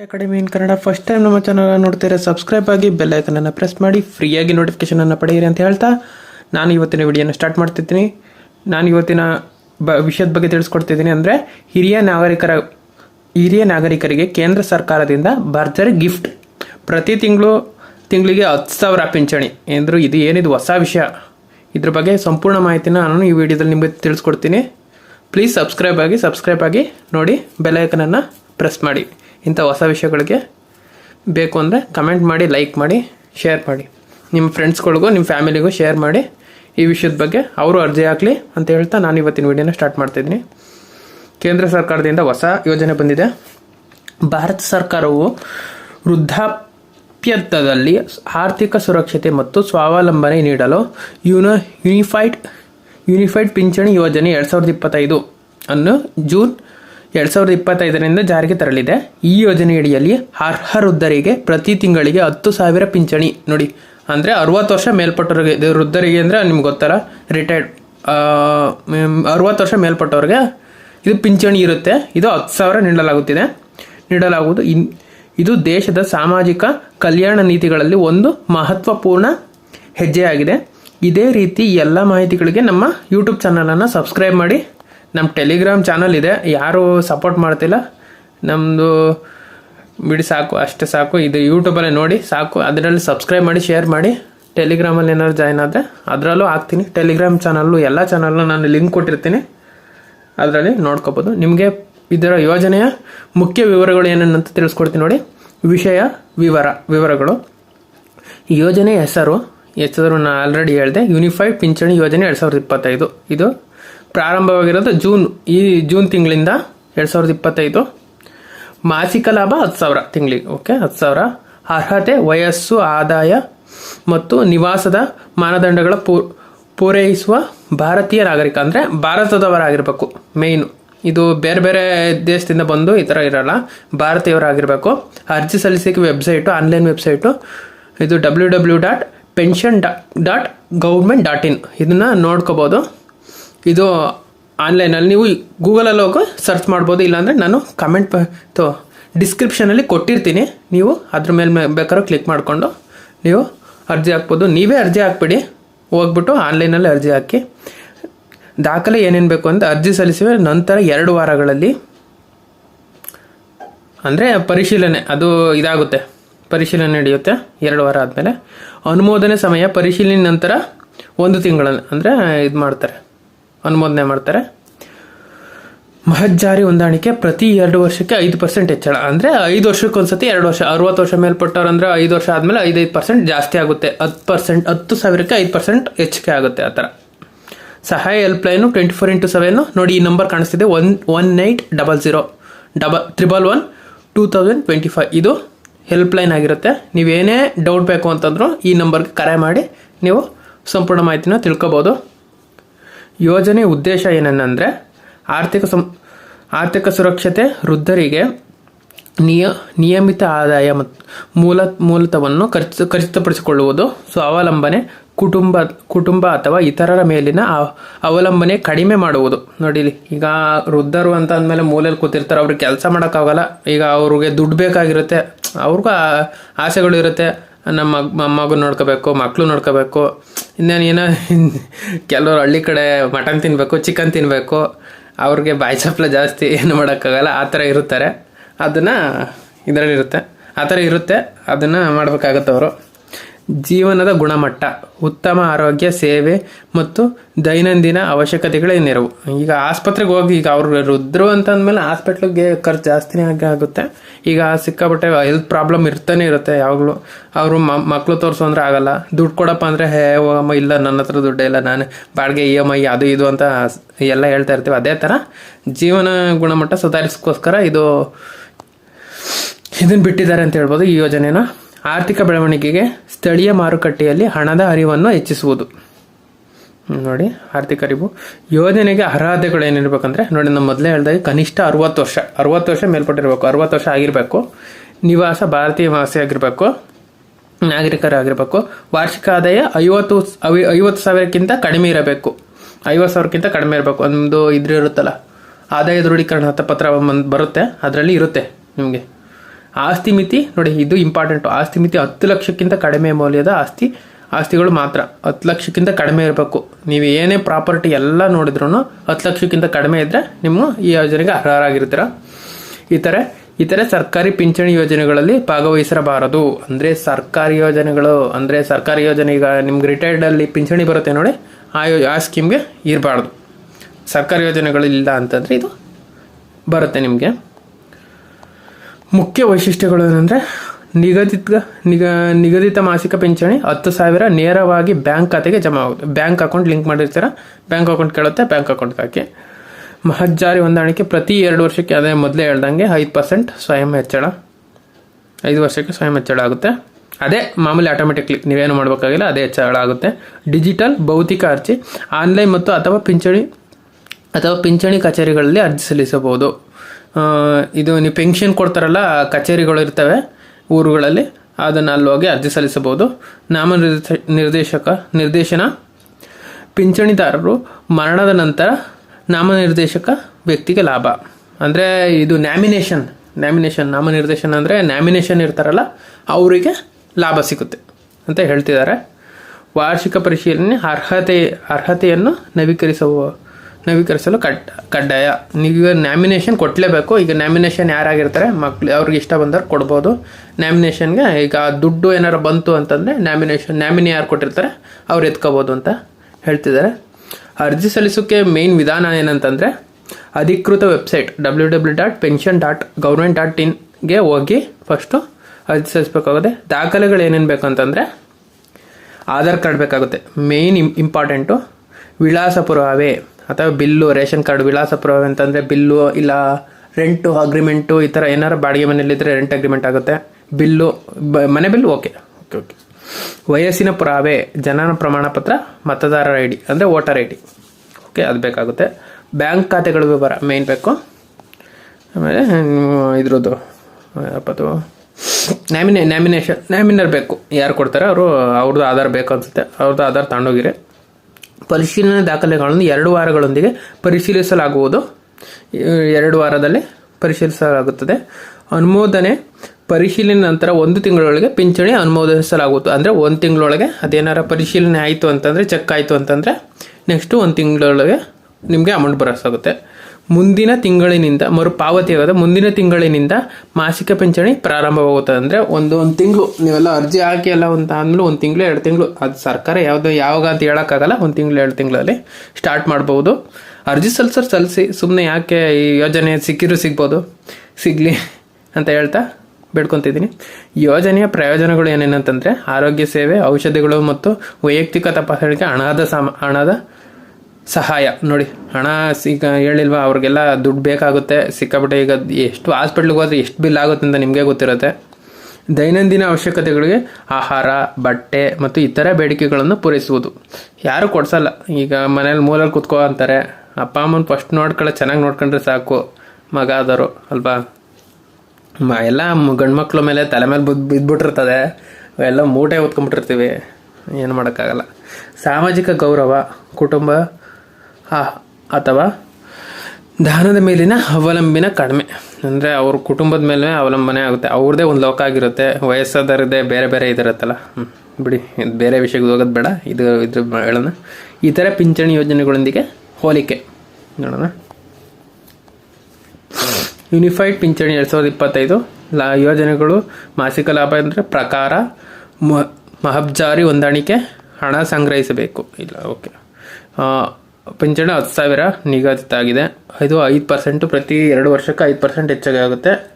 Academy in Kannada first time ನಮ್ಮ channel ನೋಡ್ತೀರಾ subscribe ಆಗಿ ಬೆಲ್ ಅನ್ನು ಪ್ರೆಸ್ ಮಾಡಿ ಫ್ರೀಯಾಗಿ ನೋಟಿಫಿಕೇಶನನ್ನು ಪಡೆಯಿರಿ ಅಂತ ಹೇಳ್ತಾ ನಾನು ಇವತ್ತಿನ ವಿಡಿಯೋನ ಸ್ಟಾರ್ಟ್ ಮಾಡ್ತಿದ್ದೀನಿ. ನಾನು ಇವತ್ತಿನ ಬ ವಿಷಯದ ಬಗ್ಗೆ ತಿಳಿಸ್ಕೊಡ್ತಿದ್ದೀನಿ ಅಂದರೆ ಹಿರಿಯ ನಾಗರಿಕರ, ಹಿರಿಯ ನಾಗರಿಕರಿಗೆ ಕೇಂದ್ರ ಸರ್ಕಾರದಿಂದ ಭರ್ಜರಿ ಗಿಫ್ಟ್ ಪ್ರತಿ ತಿಂಗಳು, ತಿಂಗಳಿಗೆ ಹತ್ತು ಸಾವಿರ ಪಿಂಚಣಿ. ಎಂದರು ಇದು ಏನಿದು ಹೊಸ ವಿಷಯ. ಇದ್ರ ಬಗ್ಗೆ ಸಂಪೂರ್ಣ ಮಾಹಿತಿನ ನಾನು ಈ ವಿಡಿಯೋದಲ್ಲಿ ನಿಮಗೆ ತಿಳಿಸ್ಕೊಡ್ತೀನಿ. ಪ್ಲೀಸ್ ಸಬ್ಸ್ಕ್ರೈಬ್ ಆಗಿ ಸಬ್ಸ್ಕ್ರೈಬ್ ಆಗಿ ನೋಡಿ ಬೆಲ್ ಐಕನನ್ನು ಪ್ರೆಸ್ ಮಾಡಿ. ಇಂಥ ಹೊಸ ವಿಷಯಗಳಿಗೆ ಬೇಕು ಅಂದರೆ ಕಮೆಂಟ್ ಮಾಡಿ ಲೈಕ್ ಮಾಡಿ ಶೇರ್ ಮಾಡಿ. ನಿಮ್ಮ ಫ್ರೆಂಡ್ಸ್ಗಳಿಗೂ ನಿಮ್ಮ ಫ್ಯಾಮಿಲಿಗೂ ಶೇರ್ ಮಾಡಿ. ಈ ವಿಷಯದ ಬಗ್ಗೆ ಅವರು ಅರ್ಜಿ ಹಾಕಲಿ ಅಂತ ಹೇಳ್ತಾ ನಾನು ಇವತ್ತಿನ ವಿಡಿಯೋನ ಸ್ಟಾರ್ಟ್ ಮಾಡ್ತಿದ್ದೀನಿ ಕೇಂದ್ರ ಸರ್ಕಾರದಿಂದ ಹೊಸ ಯೋಜನೆ ಬಂದಿದೆ. ಭಾರತ ಸರ್ಕಾರವು ವೃದ್ಧಾಪ್ಯದಲ್ಲಿ ಆರ್ಥಿಕ ಸುರಕ್ಷತೆ ಮತ್ತು ಸ್ವಾವಲಂಬನೆ ನೀಡಲು ಯುನೋ ಯುನಿಫೈಡ್ ಯುನಿಫೈಡ್ ಪಿಂಚಣಿ ಯೋಜನೆ ಎರಡು ಸಾವಿರದ ಇಪ್ಪತ್ತೈದು ಅನ್ನು ಜೂನ್ ಎರಡು ಸಾವಿರದ ಇಪ್ಪತ್ತೈದರಿಂದ ಜಾರಿಗೆ ತರಲಿದೆ. ಈ ಯೋಜನೆಯಡಿಯಲ್ಲಿ ಅರ್ಹ ವೃದ್ಧರಿಗೆ ಪ್ರತಿ ತಿಂಗಳಿಗೆ ಹತ್ತು ಸಾವಿರ ಪಿಂಚಣಿ. ನೋಡಿ, ಅಂದರೆ ಅರವತ್ತು ವರ್ಷ ಮೇಲ್ಪಟ್ಟವ್ರಿಗೆ ವೃದ್ಧರಿಗೆ ಅಂದರೆ ನಿಮ್ಗೆ ಗೊತ್ತಲ್ಲ ರಿಟೈರ್ಡ್ ಅರವತ್ತು ವರ್ಷ ಮೇಲ್ಪಟ್ಟವ್ರಿಗೆ ಇದು ಪಿಂಚಣಿ ಇರುತ್ತೆ. ಇದು ಹತ್ತು ಸಾವಿರ ನೀಡಲಾಗುತ್ತಿದೆ. ನೀಡಲಾಗುವುದು. ಇನ್, ಇದು ದೇಶದ ಸಾಮಾಜಿಕ ಕಲ್ಯಾಣ ನೀತಿಗಳಲ್ಲಿ ಒಂದು ಮಹತ್ವಪೂರ್ಣ ಹೆಜ್ಜೆಯಾಗಿದೆ. ಇದೇ ರೀತಿ ಎಲ್ಲ ಮಾಹಿತಿಗಳಿಗೆ ನಮ್ಮ ಯೂಟ್ಯೂಬ್ ಚಾನಲನ್ನು ಸಬ್ಸ್ಕ್ರೈಬ್ ಮಾಡಿ. ನಮ್ಮ ಟೆಲಿಗ್ರಾಮ್ ಚಾನಲ್ ಇದೆ. ಯಾರು ಸಪೋರ್ಟ್ ಮಾಡ್ತಿಲ್ಲ ನಮ್ಮದು ಬಿಡಿ ಸಾಕು, ಅಷ್ಟೇ ಸಾಕು. ಇದು ಯೂಟ್ಯೂಬಲ್ಲೇ ನೋಡಿ, ಸಾಕು. ಅದರಲ್ಲಿ ಸಬ್ಸ್ಕ್ರೈಬ್ ಮಾಡಿ ಶೇರ್ ಮಾಡಿ. ಟೆಲಿಗ್ರಾಮಲ್ಲಿ ಏನಾದ್ರು ಜಾಯ್ನ್ ಆದರೆ, ಅದರಲ್ಲೂ ಹಾಕ್ತೀನಿ. ಟೆಲಿಗ್ರಾಮ್ ಚಾನಲ್ಲು ಎಲ್ಲ ಚಾನಲ್ಲು ನಾನು ಲಿಂಕ್ ಕೊಟ್ಟಿರ್ತೀನಿ. ಅದರಲ್ಲಿ ನೋಡ್ಕೋಬೋದು. ನಿಮಗೆ ಇದರ ಯೋಜನೆಯ ಮುಖ್ಯ ವಿವರಗಳು ಏನೇನಂತ ತಿಳಿಸ್ಕೊಡ್ತೀನಿ ನೋಡಿ. ವಿಷಯ, ವಿವರ, ವಿವರಗಳು. ಯೋಜನೆ ಹೆಸರು ಹೆಸರು ನಾನು ಆಲ್ರೆಡಿ ಹೇಳಿದೆ. ಯೂನಿಫೈಡ್ ಪಿಂಚಣಿ ಯೋಜನೆ ಎರಡು ಸಾವಿರದ ಇಪ್ಪತ್ತೈದು. ಇದು ಪ್ರಾರಂಭವಾಗಿರೋದು ಜೂನ್, ಈ ಜೂನ್ ತಿಂಗಳಿಂದ ಎರಡು ಸಾವಿರದ ಇಪ್ಪತ್ತೈದು. ಮಾಸಿಕ ಲಾಭ ಹತ್ತು ಸಾವಿರ ತಿಂಗಳಿಗೆ ಓಕೆ ಹತ್ತು ಸಾವಿರ. ಅರ್ಹತೆ, ವಯಸ್ಸು, ಆದಾಯ ಮತ್ತು ನಿವಾಸದ ಮಾನದಂಡಗಳ ಪೂರೈಸುವ ಭಾರತೀಯ ನಾಗರಿಕ, ಅಂದರೆ ಭಾರತದವರಾಗಿರಬೇಕು ಮೇಯ್ನು ಇದು ಬೇರೆ ಬೇರೆ ದೇಶದಿಂದ ಬಂದು ಈ ಥರ ಇರಲ್ಲ, ಭಾರತೀಯವರಾಗಿರಬೇಕು. ಅರ್ಜಿ ಸಲ್ಲಿಸಲಿಕ್ಕೆ ವೆಬ್ಸೈಟು ಆನ್ಲೈನ್ ವೆಬ್ಸೈಟು ಇದು W W dot pension dot government dot in ಇದನ್ನು ನೋಡ್ಕೋಬೋದು. ಇದು ಆನ್ಲೈನಲ್ಲಿ ನೀವು ಗೂಗಲಲ್ಲಿ ಹೋಗಿ ಸರ್ಚ್ ಮಾಡ್ಬೋದು. ಇಲ್ಲಾಂದರೆ ನಾನು ಕಮೆಂಟ್ ತೋ ಡಿಸ್ಕ್ರಿಪ್ಷನಲ್ಲಿ ಕೊಟ್ಟಿರ್ತೀನಿ. ನೀವು ಅದ್ರ ಮೇಲೆ ಬೇಕಾದ್ರೂ ಕ್ಲಿಕ್ ಮಾಡಿಕೊಂಡು ನೀವು ಅರ್ಜಿ ಹಾಕ್ಬೋದು. ನೀವೇ ಅರ್ಜಿ ಹಾಕ್ಬಿಡಿ. ಹೋಗ್ಬಿಟ್ಟು ಆನ್ಲೈನಲ್ಲಿ ಅರ್ಜಿ ಹಾಕಿ. ದಾಖಲೆ ಏನೇನು ಬೇಕು ಅಂತ ಅರ್ಜಿ ಸಲ್ಲಿಸಿವೆ. ನಂತರ ಎರಡು ವಾರಗಳಲ್ಲಿ ಅಂದರೆ ಪರಿಶೀಲನೆ, ಅದು ಇದಾಗುತ್ತೆ. ಪರಿಶೀಲನೆ ನಡೆಯುತ್ತೆ ಎರಡು ವಾರ ಆದಮೇಲೆ. ಅನುಮೋದನೆ ಸಮಯ, ಪರಿಶೀಲನೆ ನಂತರ ಒಂದು ತಿಂಗಳಲ್ಲಿ ಅಂದರೆ ಇದು ಮಾಡ್ತಾರೆ. ಅನುಮೋದನೆ ಮಾಡ್ತಾರೆ. ಮಹಜ್ಜಾರಿ ಹೊಂದಾಣಿಕೆ ಪ್ರತಿ ಎರಡು ವರ್ಷಕ್ಕೆ ಐದು ಪರ್ಸೆಂಟ್ ಹೆಚ್ಚಳ. ಅಂದರೆ ಐದು ವರ್ಷಕ್ಕೆ ಒಂದ್ಸತಿ ಎರಡು ವರ್ಷ, ಅರವತ್ತು ವರ್ಷ ಮೇಲ್ಪಟ್ಟವ್ರು ಅಂದರೆ ಐದು ವರ್ಷ ಆದಮೇಲೆ ಐದೈದು ಪರ್ಸೆಂಟ್ ಜಾಸ್ತಿ ಆಗುತ್ತೆ. ಹತ್ತು ಪರ್ಸೆಂಟ್ ಹತ್ತು ಸಾವಿರಕ್ಕೆ ಐದು ಪರ್ಸೆಂಟ್ ಹೆಚ್ಚಿಗೆ ಆಗುತ್ತೆ ಆ ಥರ. ಸಹಾಯ helpline twenty four into seven ನೋಡಿ ಈ ನಂಬರ್ ಕಾಣಿಸ್ತಿದೆ. One one eight double zero double triple one two thousand twenty five ಇದು ಹೆಲ್ಪ್ಲೈನ್ ಆಗಿರುತ್ತೆ. ನೀವೇನೇ ಡೌಟ್ ಬೇಕು ಅಂತಂದ್ರೂ ಈ ನಂಬರ್ಗೆ ಕರೆ ಮಾಡಿ. ನೀವು ಸಂಪೂರ್ಣ ಮಾಹಿತಿನ ತಿಳ್ಕೊಬೋದು. ಯೋಜನೆ ಉದ್ದೇಶ ಏನಂದ್ರೆ ಆರ್ಥಿಕ ಸಂ ಆರ್ಥಿಕ ಸುರಕ್ಷತೆ ವೃದ್ಧರಿಗೆ ನಿಯ ನಿಯಮಿತ ಆದಾಯ ಮೂಲ ಮೂಲತವನ್ನು ಖರ್ಚು ಖಚಿತಪಡಿಸಿಕೊಳ್ಳುವುದು ಸ್ವಾವಲಂಬನೆ ಕುಟುಂಬ ಕುಟುಂಬ ಅಥವಾ ಇತರರ ಮೇಲಿನ ಅವಲಂಬನೆ ಕಡಿಮೆ ಮಾಡುವುದು. ನೋಡಿ ಇಲ್ಲಿ, ಈಗ ವೃದ್ಧರು ಅಂತ ಅಂದಮೇಲೆ ಮೂಲೆಯಲ್ಲಿ ಕೂತಿರ್ತಾರೆ ಅವ್ರಿಗೆ ಕೆಲಸ ಮಾಡೋಕ್ಕಾಗಲ್ಲ. ಈಗ ಅವ್ರಿಗೆ ದುಡ್ಡು ಬೇಕಾಗಿರುತ್ತೆ ಅವ್ರಿಗೂ ಆಸೆಗಳು ಇರುತ್ತೆ. ನಮ್ಮ ಮಗ ಮೊಮ್ಮಗು ನೋಡ್ಕೋಬೇಕು ಮಕ್ಕಳು ನೋಡ್ಕೋಬೇಕು. ಇನ್ನೇನು, ಏನೋ, ಕೆಲವರು ಹಳ್ಳಿ ಕಡೆ ಮಟನ್ ತಿನ್ನಬೇಕು ಚಿಕನ್ ತಿನ್ನಬೇಕು ಅವ್ರಿಗೆ ಬಾಯಿ ಚಪ್ಪಲ ಜಾಸ್ತಿ ಏನು ಮಾಡೋಕ್ಕಾಗಲ್ಲ. ಆ ಥರ ಇರುತ್ತಾರೆ. ಅದನ್ನು ಇದರಲ್ಲಿರುತ್ತೆ ಆ ಥರ ಇರುತ್ತೆ. ಅದನ್ನು ಮಾಡಬೇಕಾಗತ್ತೆ ಅವರು. ಜೀವನದ ಗುಣಮಟ್ಟ, ಉತ್ತಮ ಆರೋಗ್ಯ, ಸೇವೆ ಮತ್ತು ದೈನಂದಿನ ಅವಶ್ಯಕತೆಗಳ ನೆರವು. ಈಗ ಆಸ್ಪತ್ರೆಗೆ ಹೋಗಿ ಈಗ ಅವರು ರುದ್ರು ಅಂತ ಅಂದ್ಮೇಲೆ ಹಾಸ್ಪಿಟ್ಲಿಗೆ ಖರ್ಚು ಜಾಸ್ತಿನೇ ಆಗಿ ಆಗುತ್ತೆ. ಈಗ ಸಿಕ್ಕಾಪಟ್ಟೆ ಹೆಲ್ತ್ ಪ್ರಾಬ್ಲಮ್ ಇರ್ತಾನೆ ಇರುತ್ತೆ ಯಾವಾಗಲೂ. ಅವರು ಮಕ್ಕಳು ತೋರಿಸು ಅಂದ್ರೆ ಆಗಲ್ಲ. ದುಡ್ಡು ಕೊಡಪ್ಪ ಅಂದರೆ, ಹೇ ಅಮ್ಮ, ಇಲ್ಲ, ನನ್ನ ಹತ್ರ ದುಡ್ಡು ಇಲ್ಲ, ನಾನು ಬಾಡಿಗೆ ಇ ಎಂ ಐ ಅದು ಇದು ಅಂತ ಎಲ್ಲ ಹೇಳ್ತಾ ಇರ್ತೀವಿ. ಅದೇ ಥರ ಜೀವನ ಗುಣಮಟ್ಟ ಸುಧಾರಿಸೋಕ್ಕೋಸ್ಕರ ಇದು ಇದನ್ನು ಬಿಟ್ಟಿದ್ದಾರೆ ಅಂತ ಹೇಳ್ಬೋದು ಈ ಯೋಜನೆನ. ಆರ್ಥಿಕ ಬೆಳವಣಿಗೆಗೆ ಸ್ಥಳೀಯ ಮಾರುಕಟ್ಟೆಯಲ್ಲಿ ಹಣದ ಅರಿವನ್ನು ಹೆಚ್ಚಿಸುವುದು. ನೋಡಿ, ಆರ್ಥಿಕ ಅರಿವು. ಯೋಜನೆಗೆ ಅರ್ಹತೆಗಳು ಏನಿರ್ಬೇಕಂದ್ರೆ, ನೋಡಿ ನಮ್ಮ ಮೊದಲೇ ಹೇಳಿದಾಗ ಕನಿಷ್ಠ ಅರವತ್ತು ವರ್ಷ ಅರವತ್ತು ವರ್ಷ ಮೇಲ್ಪಟ್ಟಿರಬೇಕು, ಅರವತ್ತು ವರ್ಷ ಆಗಿರಬೇಕು. ನಿವಾಸ ಭಾರತೀಯ ವಾಸಿ ಆಗಿರಬೇಕು ನಾಗರಿಕರಾಗಿರಬೇಕು ವಾರ್ಷಿಕ ಆದಾಯ ಐವತ್ತು ಐವತ್ತು ಸಾವಿರಕ್ಕಿಂತ ಕಡಿಮೆ ಇರಬೇಕು. ಐವತ್ತು ಸಾವಿರಕ್ಕಿಂತ ಕಡಿಮೆ ಇರಬೇಕು. ಒಂದು ಇದ್ರ ಇರುತ್ತಲ್ಲ ಆದಾಯ ದೃಢೀಕರಣ ಪತ್ರ ಬಂದ್ ಬರುತ್ತೆ, ಅದರಲ್ಲಿ ಇರುತ್ತೆ ನಿಮಗೆ. ಆಸ್ತಿ ಮಿತಿ, ನೋಡಿ ಇದು ಇಂಪಾರ್ಟೆಂಟು ಆಸ್ತಿ ಮಿತಿ ಹತ್ತು ಲಕ್ಷಕ್ಕಿಂತ ಕಡಿಮೆ ಮೌಲ್ಯದ ಆಸ್ತಿ, ಆಸ್ತಿಗಳು ಮಾತ್ರ. ಹತ್ತು ಲಕ್ಷಕ್ಕಿಂತ ಕಡಿಮೆ ಇರಬೇಕು. ನೀವು ಏನೇ ಪ್ರಾಪರ್ಟಿ ಎಲ್ಲ ನೋಡಿದ್ರು ಹತ್ತು ಲಕ್ಷಕ್ಕಿಂತ ಕಡಿಮೆ ಇದ್ದರೆ ನಿಮ್ಮ ಈ ಯೋಜನೆಗೆ ಅರ್ಹರಾಗಿರ್ತೀರ. ಇತರೆ ಇತರೆ ಸರ್ಕಾರಿ ಪಿಂಚಣಿ ಯೋಜನೆಗಳಲ್ಲಿ ಭಾಗವಹಿಸಿರಬಾರದು. ಅಂದರೆ ಸರ್ಕಾರಿ ಯೋಜನೆಗಳು, ಅಂದರೆ ಸರ್ಕಾರಿ ಯೋಜನೆ ಈಗ ನಿಮ್ಗೆ ರಿಟೈರ್ಡಲ್ಲಿ ಪಿಂಚಣಿ ಬರುತ್ತೆ ನೋಡಿ, ಆ ಯೋ, ಆ ಸ್ಕೀಮ್ಗೆ ಇರಬಾರ್ದು. ಸರ್ಕಾರಿ ಯೋಜನೆಗಳು ಇಲ್ಲ ಅಂತಂದರೆ ಇದು ಬರುತ್ತೆ ನಿಮಗೆ. ಮುಖ್ಯ ವೈಶಿಷ್ಟ್ಯಗಳು ಏನಂದರೆ, ನಿಗದಿತ, ನಿಗ, ನಿಗದಿತ ಮಾಸಿಕ ಪಿಂಚಣಿ ಹತ್ತು ಸಾವಿರ ನೇರವಾಗಿ ಬ್ಯಾಂಕ್ ಖಾತೆಗೆ ಜಮಾ ಆಗುತ್ತೆ. ಬ್ಯಾಂಕ್ ಅಕೌಂಟ್ ಲಿಂಕ್ ಮಾಡಿರ್ತೀರ? ಬ್ಯಾಂಕ್ ಅಕೌಂಟ್ ಕೇಳುತ್ತೆ, ಬ್ಯಾಂಕ್ ಅಕೌಂಟ್ ಹಾಕಿ. ಮಹಜ್ಜಾರಿ ಹೊಂದಾಣಿಕೆ ಪ್ರತಿ ಎರಡು ವರ್ಷಕ್ಕೆ ಅದೇ ಮೊದಲೇ ಹೇಳ್ದಂಗೆ ಐದು ಪರ್ಸೆಂಟ್ ಸ್ವಯಂ ಹೆಚ್ಚಳ. ಐದು ವರ್ಷಕ್ಕೆ ಸ್ವಯಂ ಹೆಚ್ಚಳ ಆಗುತ್ತೆ. ಅದೇ ಮಾಮೂಲಿ ಆಟೋಮೆಟಿಕ್ಲಿ ನೀವೇನು ಮಾಡಬೇಕಾಗಿಲ್ಲ, ಅದೇ ಹೆಚ್ಚಳ ಆಗುತ್ತೆ. ಡಿಜಿಟಲ್ ಭೌತಿಕ ಅರ್ಜಿ, ಆನ್ಲೈನ್ ಮತ್ತು ಅಥವಾ ಪಿಂಚಣಿ ಅಥವಾ ಪಿಂಚಣಿ ಕಚೇರಿಗಳಲ್ಲಿ ಅರ್ಜಿ ಸಲ್ಲಿಸಬಹುದು. ಇದು ನೀವು ಪೆನ್ಷನ್ ಕೊಡ್ತಾರಲ್ಲ ಕಚೇರಿಗಳು ಇರ್ತವೆ, ಊರುಗಳಲ್ಲಿ, ಅದನ್ನು ಅಲ್ಲಿ ಹೋಗಿ ಅರ್ಜಿ ಸಲ್ಲಿಸಬಹುದು. ನಾಮ ನಿರ್ದೇಶಕ, ನಿರ್ದೇಶನ, ಪಿಂಚಣಿದಾರರು ಮರಣದ ನಂತರ ನಾಮನಿರ್ದೇಶಕ ವ್ಯಕ್ತಿಗೆ ಲಾಭ. ಅಂದರೆ ಇದು ನ್ಯಾಮಿನೇಷನ್ ನ್ಯಾಮಿನೇಷನ್, ನಾಮನಿರ್ದೇಶನ ಅಂದರೆ ನ್ಯಾಮಿನೇಷನ್ ಇರ್ತಾರಲ್ಲ, ಅವರಿಗೆ ಲಾಭ ಸಿಗುತ್ತೆ ಅಂತ ಹೇಳ್ತಿದ್ದಾರೆ. ವಾರ್ಷಿಕ ಪರಿಶೀಲನೆ ಅರ್ಹತೆ, ಅರ್ಹತೆಯನ್ನು ನವೀಕರಿಸುವ ನವೀಕರಿಸಲು ಕಡ್, ಕಡ್ಡಾಯ. ನೀವೀಗ ನ್ಯಾಮಿನೇಷನ್ ಕೊಟ್ಟಲೇಬೇಕು ಈಗ ನ್ಯಾಮಿನೇಷನ್ ಯಾರಾಗಿರ್ತಾರೆ, ಮಕ್ಳು, ಅವ್ರಿಗೆ ಇಷ್ಟ ಬಂದವ್ರು ಕೊಡ್ಬೋದು. ನ್ಯಾಮಿನೇಷನ್ಗೆ ಈಗ ದುಡ್ಡು ಏನಾರು ಬಂತು ಅಂತಂದರೆ ನ್ಯಾಮಿನೇಷನ್ ನ್ಯಾಮಿನಿ ಯಾರು ಕೊಟ್ಟಿರ್ತಾರೆ, ಅವ್ರು ಎತ್ಕೋಬೋದು ಅಂತ ಹೇಳ್ತಿದ್ದಾರೆ. ಅರ್ಜಿ ಸಲ್ಲಿಸೋಕ್ಕೆ ಮೇನ್ ವಿಧಾನ ಏನಂತಂದರೆ, ಅಧಿಕೃತ website W W dot pension dot government dot ಇನ್ಗೆ ಹೋಗಿ ಫಸ್ಟು ಅರ್ಜಿ ಸಲ್ಲಿಸಬೇಕಾಗುತ್ತೆ. ದಾಖಲೆಗಳು ಏನೇನು ಬೇಕು ಅಂತಂದರೆ ಆಧಾರ್ ಕಾರ್ಡ್ ಬೇಕಾಗುತ್ತೆ. ಮೇಯ್ನ್ ಇಂಪಾರ್ಟೆಂಟು ವಿಳಾಸ ಪುರಾವೆ ಅಥವಾ ಬಿಲ್ಲು ರೇಷನ್ ಕಾರ್ಡ್ ವಿಳಾಸ ಪ್ರೂಫ್ ಅಂತಂದರೆ ಬಿಲ್ಲು ಇಲ್ಲ ರೆಂಟು ಅಗ್ರಿಮೆಂಟು ಈ ಥರ ಏನಾರು ಬಾಡಿಗೆ ಮನೆಯಲ್ಲಿದ್ದರೆ ರೆಂಟ್ ಅಗ್ರಿಮೆಂಟ್ ಆಗುತ್ತೆ. ಬಿಲ್ಲು ಬ ಮನೆ ಬಿಲ್ಲು ಓಕೆ ಓಕೆ ಓಕೆ ವಯಸ್ಸಿನ ಪುರಾವೆ ಜನನ ಪ್ರಮಾಣ ಪತ್ರ ಮತದಾರರ ಐ ಡಿ ಅಂದರೆ ವೋಟರ್ ಐ ಡಿ ಓಕೆ ಅದು ಬೇಕಾಗುತ್ತೆ. ಬ್ಯಾಂಕ್ ಖಾತೆಗಳು ವಿವರ ಮೇಯ್ನ್ ಬೇಕು. ಆಮೇಲೆ ಇದ್ರದ್ದು ಯಾಪತ್ತು ನ್ಯಾಮಿನೇ ನ್ಯಾಮಿನೇಷನ್ ನ್ಯಾಮಿನರ್ ಬೇಕು. ಯಾರು ಕೊಡ್ತಾರೆ? ಅವರು ಅವ್ರದ್ದು ಆಧಾರ್ ಬೇಕು ಅನಿಸುತ್ತೆ. ಅವ್ರದ್ದು ಆಧಾರ್ ತಗೊಂಡೋಗಿರಿ. ಪರಿಶೀಲನೆ ದಾಖಲೆಗಳನ್ನು ಎರಡು ವಾರಗಳೊಂದಿಗೆ ಪರಿಶೀಲಿಸಲಾಗುವುದು. ಎರಡು ವಾರದಲ್ಲಿ ಪರಿಶೀಲಿಸಲಾಗುತ್ತದೆ. ಅನುಮೋದನೆ, ಪರಿಶೀಲನೆ ನಂತರ ಒಂದು ತಿಂಗಳೊಳಗೆ ಪಿಂಚಣಿ ಅನುಮೋದಿಸಲಾಗುವುದು. ಅಂದರೆ ಒಂದು ತಿಂಗಳೊಳಗೆ ಅದೇನಾರ ಪರಿಶೀಲನೆ ಆಯಿತು ಅಂತಂದರೆ, ಚೆಕ್ ಆಯಿತು ಅಂತಂದರೆ ನೆಕ್ಸ್ಟು ಒಂದು ತಿಂಗಳೊಳಗೆ ನಿಮಗೆ ಅಮೌಂಟ್ ಬರೋಸಾಗುತ್ತೆ. ಮುಂದಿನ ತಿಂಗಳಿನಿಂದ ಮರುಪಾವತಿ ಆಗೋದು ಮುಂದಿನ ತಿಂಗಳಿನಿಂದ ಮಾಸಿಕ ಪಿಂಚಣಿ ಪ್ರಾರಂಭವಾಗುತ್ತದೆ. ಅಂದರೆ ಒಂದು ಒಂದು ತಿಂಗಳು, ನೀವೆಲ್ಲ ಅರ್ಜಿ ಹಾಕಿ ಎಲ್ಲ ಅಂತ ಅಂದ್ಮೇಲೆ ಒಂದು ತಿಂಗಳು, ಎರಡು ತಿಂಗಳು, ಅದು ಸರ್ಕಾರ ಯಾವುದು, ಯಾವಾಗ ಅಂತ ಹೇಳೋಕ್ಕಾಗಲ್ಲ, ಒಂದು ತಿಂಗಳು, ಎರಡು ತಿಂಗಳಲ್ಲಿ ಸ್ಟಾರ್ಟ್ ಮಾಡ್ಬೋದು. ಅರ್ಜಿ ಸಲ್ಸರ್ ಸಲ್ಲಿಸಿ ಸುಮ್ಮನೆ ಯಾಕೆ ಈ ಯೋಜನೆ ಸಿಕ್ಕಿರೂ ಸಿಗ್ಬೋದು, ಸಿಗಲಿ ಅಂತ ಹೇಳ್ತಾ ಬೇಡ್ಕೊತಿದ್ದೀನಿ. ಯೋಜನೆಯ ಪ್ರಯೋಜನಗಳು ಏನೇನಂತಂದರೆ, ಆರೋಗ್ಯ ಸೇವೆ, ಔಷಧಿಗಳು ಮತ್ತು ವೈಯಕ್ತಿಕ ತಪಾಸಣೆಗೆ ಹಣದ ಸಾಮ ಹಣದ ಸಹಾಯ. ನೋಡಿ, ಹಣ ಸಿಗ, ಹೇಳಿಲ್ವಾ, ಅವ್ರಿಗೆಲ್ಲ ದುಡ್ಡು ಬೇಕಾಗುತ್ತೆ, ಸಿಕ್ಕಾಪಟ್ಟೆ ಈಗ ಎಷ್ಟು ಹಾಸ್ಪಿಟ್ಲಿಗೆ ಹೋದ್ರೆ ಎಷ್ಟು ಬಿಲ್ ಆಗುತ್ತೆ ಅಂತ ನಿಮಗೆ ಗೊತ್ತಿರುತ್ತೆ. ದೈನಂದಿನ ಅವಶ್ಯಕತೆಗಳಿಗೆ ಆಹಾರ, ಬಟ್ಟೆ ಮತ್ತು ಇತರ ಬೇಡಿಕೆಗಳನ್ನು ಪೂರೈಸುವುದು. ಯಾರು ಕೊಡ್ಸಲ್ಲ. ಈಗ ಮನೇಲಿ ಮೂಲಲ್ಲಿ ಕುತ್ಕೋ ಅಂತಾರೆ. ಅಪ್ಪ ಅಮ್ಮನ ಫಸ್ಟ್ ನೋಡ್ಕೊಳ್ಳೋ, ಚೆನ್ನಾಗಿ ನೋಡ್ಕೊಂಡ್ರೆ ಸಾಕು. ಮಗ ಆದರು ಅಲ್ವಾ? ಮ, ಎಲ್ಲ ಗಂಡು ಮಕ್ಳ ಮೇಲೆ ತಲೆ ಮೇಲೆ ಬಿದ್ದು ಬಿದ್ದುಬಿಟ್ಟಿರ್ತದೆ ಎಲ್ಲ ಮೂಟೆ ಹೊತ್ಕೊಂಡ್ಬಿಟ್ಟಿರ್ತೀವಿ. ಏನು ಮಾಡೋಕ್ಕಾಗಲ್ಲ. ಸಾಮಾಜಿಕ ಗೌರವ, ಕುಟುಂಬ ಅಥವಾ ದಾನದ ಮೇಲಿನ ಅವಲಂಬನೆ ಕಡಿಮೆ. ಅಂದರೆ ಅವ್ರ ಕುಟುಂಬದ ಮೇಲೆ ಅವಲಂಬನೆ ಆಗುತ್ತೆ. ಅವ್ರದ್ದೇ ಒಂದು ಲೋಕ ಆಗಿರುತ್ತೆ. ವಯಸ್ಸಾದವರದ್ದೇ ಬೇರೆ ಬೇರೆ ಇದಿರುತ್ತಲ್ಲ. ಬಿಡಿ, ಇದು ಬೇರೆ ವಿಷಯಕ್ಕೆ ಹೋಗೋದು ಬೇಡ. ಇದು, ಇದ್ರ ಹೇಳೋಣ. ಈ ಥರ ಪಿಂಚಣಿ ಯೋಜನೆಗಳೊಂದಿಗೆ ಹೋಲಿಕೆ. ನೋಡೋಣ. ಯೂನಿಫೈಡ್ ಪಿಂಚಣಿ ಎರಡು ಸಾವಿರದ ಇಪ್ಪತ್ತೈದು. ಲಾ, ಯೋಜನೆಗಳು ಮಾಸಿಕ ಲಾಭ ಅಂದರೆ ಪ್ರಕಾರ ಮಹಬ್ಜಾರಿ ಹೊಂದಾಣಿಕೆ ಹಣ ಸಂಗ್ರಹಿಸಬೇಕು. ಇಲ್ಲ, ಓಕೆ. ಪಿಂಚಣಿ ಹತ್ತು ಸಾವಿರ ನಿಗದಿತ ಆಗಿದೆ ಇದು ಐದು ಪರ್ಸೆಂಟು ಪ್ರತಿ ಎರಡು ವರ್ಷಕ್ಕೆ ಐದು ಪರ್ಸೆಂಟ್ ಹೆಚ್ಚಾಗಿ ಆಗುತ್ತೆ.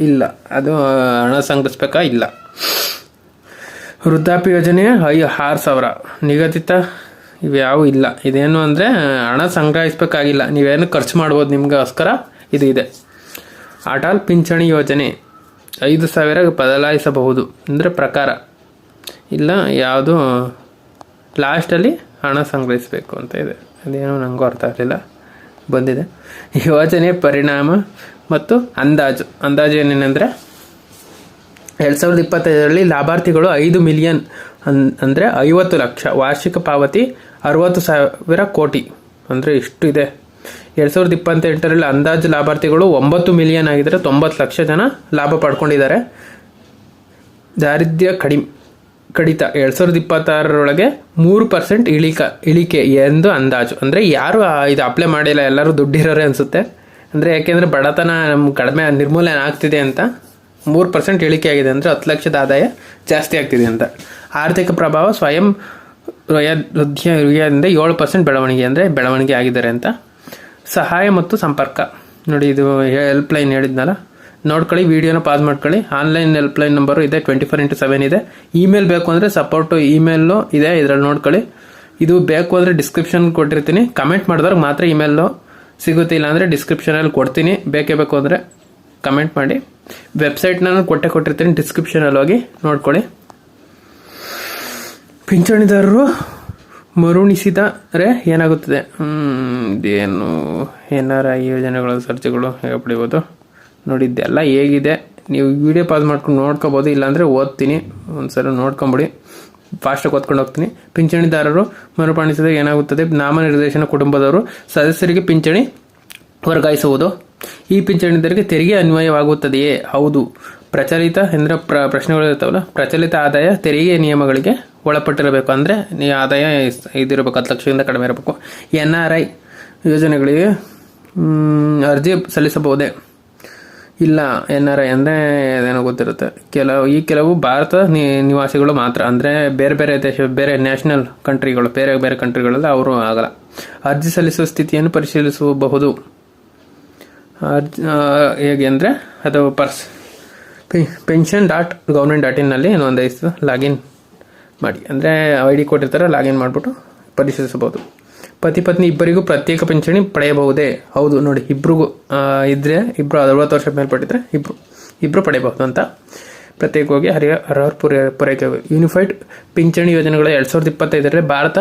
ಇಲ್ಲ, ಅದು ಹಣ ಸಂಗ್ರಹಿಸ್ಬೇಕಾ? ಇಲ್ಲ. ವೃದ್ಧಾಪ್ಯ ಯೋಜನೆ ಐ, ಆರು ಸಾವಿರ. ನಿಗದಿತ? ಇವ್ಯಾವು ಇಲ್ಲ. ಇದೇನು ಅಂದರೆ, ಹಣ ಸಂಗ್ರಹಿಸ್ಬೇಕಾಗಿಲ್ಲ. ನೀವೇನು ಖರ್ಚು ಮಾಡ್ಬೋದು ನಿಮಗೋಸ್ಕರ? ಇದು ಇದೆ. ಅಟಲ್ ಪಿಂಚಣಿ ಯೋಜನೆ ಐದು ಸಾವಿರ ಬದಲಾಯಿಸಬಹುದು. ಅಂದರೆ ಪ್ರಕಾರ. ಇಲ್ಲ, ಯಾವುದು, ಲಾಸ್ಟಲ್ಲಿ ಹಣ ಸಂಗ್ರಹಿಸಬೇಕು ಅಂತ ಇದೆ. ಅದೇನೋ ನನಗೂ ಅರ್ಥ ಆಗಲಿಲ್ಲ. ಬಂದಿದೆ. ಯೋಜನೆ ಪರಿಣಾಮ ಮತ್ತು ಅಂದಾಜು. ಅಂದಾಜು ಏನೇನೆಂದರೆ, ಎರಡು ಸಾವಿರದ ಇಪ್ಪತ್ತೈದರಲ್ಲಿ ಲಾಭಾರ್ಥಿಗಳು ಐದು ಮಿಲಿಯನ್ ಅನ್, ಅಂದರೆ ಐವತ್ತು ಲಕ್ಷ, ವಾರ್ಷಿಕ ಪಾವತಿ ಅರವತ್ತು ಸಾವಿರ ಕೋಟಿ. ಅಂದರೆ ಇಷ್ಟು ಇದೆ ಎರಡು ಸಾವಿರದ ಇಪ್ಪತ್ತೆಂಟರಲ್ಲಿ ಅಂದಾಜು ಲಾಭಾರ್ಥಿಗಳು ಒಂಬತ್ತು ಮಿಲಿಯನ್ ಆಗಿದ್ದರೆ ತೊಂಬತ್ತು ಲಕ್ಷ ಜನ ಲಾಭ ಪಡ್ಕೊಂಡಿದ್ದಾರೆ. ದಾರಿದ್ರ್ಯ ಕಡಿಮೆ. ಕಡಿತ. ಎರಡು ಸಾವಿರದ ಇಪ್ಪತ್ತಾರರೊಳಗೆ ಮೂರು ಪರ್ಸೆಂಟ್ ಇಳಿಕ, ಇಳಿಕೆ ಎಂದು ಅಂದಾಜು. ಅಂದರೆ ಯಾರು ಇದು ಅಪ್ಲೈ ಮಾಡಿಲ್ಲ, ಎಲ್ಲರೂ ದುಡ್ಡಿರೋರೆ ಅನಿಸುತ್ತೆ. ಅಂದರೆ ಯಾಕೆಂದರೆ ಬಡತನ ನಮ್ಮ ಕಡಿಮೆ, ನಿರ್ಮೂಲನೆ ಆಗ್ತಿದೆ ಅಂತ ಮೂರು ಪರ್ಸೆಂಟ್ ಇಳಿಕೆ ಆಗಿದೆ ಅಂದರೆ ಹತ್ತು ಲಕ್ಷದ ಆದಾಯ ಜಾಸ್ತಿ ಆಗ್ತಿದೆ ಅಂತ. ಆರ್ಥಿಕ ಪ್ರಭಾವ ಸ್ವಯಂ ವೃಯ ವೃದ್ಧಿಯ ವೃದ್ಧಿಯಿಂದ ಏಳು ಪರ್ಸೆಂಟ್ ಬೆಳವಣಿಗೆ, ಅಂದರೆ ಬೆಳವಣಿಗೆ ಆಗಿದ್ದಾರೆ ಅಂತ. ಸಹಾಯ ಮತ್ತು ಸಂಪರ್ಕ. ನೋಡಿ ಇದು ಹೆಲ್ಪ್ ಲೈನ್ ಹೇಳಿದ್ನಲ್ಲ. ನೋಡ್ಕೊಳ್ಳಿ, ವಿಡಿಯೋನ ಪಾಸ್ ಮಾಡ್ಕೊಳ್ಳಿ. ಆನ್ಲೈನ್ ಹೆಲ್ಪ್ಲೈನ್ ನಂಬರು ಇದೆ ಟ್ವೆಂಟಿ ಫೋರ್ ಇಂಟು ಸೆವೆನ್ ಇದೆ. ಇಮೇಲ್ ಬೇಕು ಅಂದರೆ ಸಪೋರ್ಟು ಇಮೇಲು ಇದೆ, ಇದರಲ್ಲಿ ನೋಡ್ಕೊಳ್ಳಿ. ಇದು ಬೇಕು ಅಂದರೆ ಡಿಸ್ಕ್ರಿಪ್ಷನ್ ಕೊಟ್ಟಿರ್ತೀನಿ. ಕಮೆಂಟ್ ಮಾಡಿದವ್ರಿಗೆ ಮಾತ್ರ ಇಮೇಲು ಸಿಗುತ್ತೆ ಇಲ್ಲ ಅಂದರೆ ಡಿಸ್ಕ್ರಿಪ್ಷನಲ್ಲಿ ಕೊಡ್ತೀನಿ. ಬೇಕೇ ಬೇಕು ಅಂದರೆ ಕಮೆಂಟ್ ಮಾಡಿ. ವೆಬ್ಸೈಟ್ ನಾನು ಕೊಟ್ಟೆ ಕೊಟ್ಟಿರ್ತೀನಿ ಡಿಸ್ಕ್ರಿಪ್ಷನಲ್ಲಿ ಹೋಗಿ ನೋಡ್ಕೊಳ್ಳಿ. ಪಿಂಚಣಿದಾರರು ಮರುಣಿಸಿದರೆ ಏನಾಗುತ್ತದೆ? ಇದೇನು ಏನಾರ ಯೋಜನೆಗಳು ಸರ್ಚೆಗಳು ಹೇಗೆ ಪಡಿಬೋದು? ನೋಡಿ ಇದೆಲ್ಲ ಹೇಗಿದೆ. ನೀವು ವಿಡಿಯೋ ಪಾಸ್ ಮಾಡ್ಕೊಂಡು ನೋಡ್ಕೋಬೋದು, ಇಲ್ಲಾಂದರೆ ಓದ್ತೀನಿ. ಒಂದ್ಸಲ ನೋಡ್ಕೊಂಬಿಡಿ. ಫಾಸ್ಟಾಗಿ ಓದ್ಕೊಂಡು ಹೋಗ್ತೀನಿ. ಪಿಂಚಣಿದಾರರು ಮರುಪಾಣಿಸಿದಾಗ ಏನಾಗುತ್ತದೆ? ನಾಮನಿರ್ದೇಶನ ಕುಟುಂಬದವರು ಸದಸ್ಯರಿಗೆ ಪಿಂಚಣಿ ವರ್ಗಾಯಿಸುವುದು. ಈ ಪಿಂಚಣಿದಾರರಿಗೆ ತೆರಿಗೆ ಅನ್ವಯವಾಗುತ್ತದೆಯೇ? ಹೌದು. ಪ್ರಚಲಿತ ಎಂದರೆ ಪ್ರ ಪ್ರಶ್ನೆಗಳು ಇರ್ತಾವಲ್ಲ, ಪ್ರಚಲಿತ ಆದಾಯ ತೆರಿಗೆ ನಿಯಮಗಳಿಗೆ ಒಳಪಟ್ಟಿರಬೇಕು. ಅಂದರೆ ನೀ ಆದಾಯ ಇದಿರಬೇಕು, ಹತ್ತು ಲಕ್ಷದಿಂದ ಕಡಿಮೆ ಇರಬೇಕು. ಎನ್ ಆರ್ ಐ ಯೋಜನೆಗಳಿಗೆ ಅರ್ಜಿ ಸಲ್ಲಿಸಬಹುದೇ? ಇಲ್ಲ ಐ ಅಂದರೆ ಏನೋ ಗೊತ್ತಿರುತ್ತೆ. ಕೆಲವು, ಈ ಕೆಲವು ಭಾರತ ನಿವಾಸಿಗಳು ಮಾತ್ರ. ಅಂದರೆ ಬೇರೆ ಬೇರೆ ದೇಶ, ಬೇರೆ ನ್ಯಾಷನಲ್ ಕಂಟ್ರಿಗಳು ಬೇರೆ ಬೇರೆ ಕಂಟ್ರಿಗಳಲ್ಲಿ ಅವರು ಆಗಲ್ಲ. ಅರ್ಜಿ ಸಲ್ಲಿಸುವ ಸ್ಥಿತಿಯನ್ನು ಪರಿಶೀಲಿಸಬಹುದು. ಅರ್ಜಿ ಹೇಗೆ ಅಂದರೆ ಅದು ಪರ್ಸ್ ಪೆನ್ಷನ್ ಡಾಟ್ ಗೌರ್ಮೆಂಟ್ ಡಾಟ್ ಇನ್ನಲ್ಲಿ ನೋಂದಾಯಿಸಿ, ಲಾಗಿನ್ ಮಾಡಿ. ಅಂದರೆ ಐ ಡಿ ಕೊಟ್ಟಿರ್ತಾರೆ ಲಾಗಿನ್ ಮಾಡಿಬಿಟ್ಟು ಪರಿಶೀಲಿಸಬಹುದು. ಪತಿ ಪತ್ನಿ ಇಬ್ಬರಿಗೂ ಪ್ರತ್ಯೇಕ ಪಿಂಚಣಿ ಪಡೆಯಬಹುದೇ? ಹೌದು, ನೋಡಿ ಇಬ್ಬರಿಗೂ ಇದ್ರೆ ಇಬ್ಬರು ಅರವತ್ತು ವರ್ಷ ಮೇಲ್ಪಟ್ಟಿದ್ರೆ ಇಬ್ರು ಇಬ್ಬರು ಪಡೆಯಬಹುದು ಅಂತ. ಪ್ರತ್ಯೇಕವಾಗಿ ಹರಿಯ ಅರ್ಹರ ಪೂರೈ, ಪೂರೈಕೆ ಯೂನಿಫೈಡ್ ಪಿಂಚಣಿ ಯೋಜನೆಗಳು ಎರಡು ಸಾವಿರದ ಇಪ್ಪತ್ತೈದರಲ್ಲಿ ಭಾರತ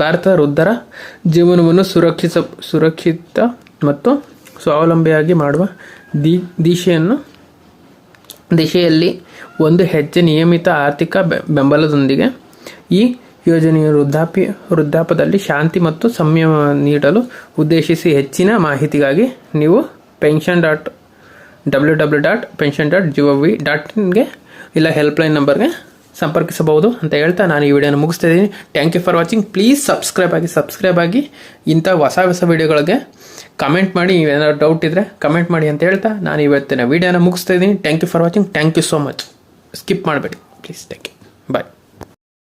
ಭಾರತ ವೃದ್ಧರ ಜೀವನವನ್ನು ಸುರಕ್ಷಿತ ಸುರಕ್ಷಿತ ಮತ್ತು ಸ್ವಾವಲಂಬಿಯಾಗಿ ಮಾಡುವ ದಿ, ದಿಶೆಯನ್ನು, ದಿಶೆಯಲ್ಲಿ ಒಂದು ಹೆಜ್ಜೆ ನಿಯಮಿತ ಆರ್ಥಿಕ ಬೆಂಬಲದೊಂದಿಗೆ ಈ ಯೋಜನೆಯು ವೃದ್ಧಾಪ್ಯ ವೃದ್ಧಾಪದಲ್ಲಿ ಶಾಂತಿ ಮತ್ತು ಸಂಯಮ ನೀಡಲು ಉದ್ದೇಶಿಸಿ ಹೆಚ್ಚಿನ ಮಾಹಿತಿಗಾಗಿ ನೀವು pension dot W W dot pension dot G O V dot ಇನ್ಗೆ ಇಲ್ಲ ಹೆಲ್ಪ್ಲೈನ್ ನಂಬರ್ಗೆ ಸಂಪರ್ಕಿಸಬಹುದು ಅಂತ ಹೇಳ್ತಾ ನಾನು ಈ ವಿಡಿಯೋನ ಮುಗಿಸ್ತಾ ಇದ್ದೀನಿ thank you for watching please subscribe ಆಗಿ ಸಬ್ಸ್ಕ್ರೈಬ್ ಆಗಿ ಇಂಥ ಹೊಸ ಹೊಸ ವಿಡಿಯೋಗಳಿಗೆ ಕಮೆಂಟ್ ಮಾಡಿ. ಏನಾದ್ರು ಡೌಟ್ ಇದ್ದರೆ ಕಮೆಂಟ್ ಮಾಡಿ ಅಂತ ಹೇಳ್ತಾ ನಾನು ಇವತ್ತಿನ ವಿಡಿಯೋನ ಮುಗಿಸ್ತಾ ಇದ್ದೀನಿ thank you for watching thank you so much skip ಮಾಡಬೇಡಿ. Please thank you bye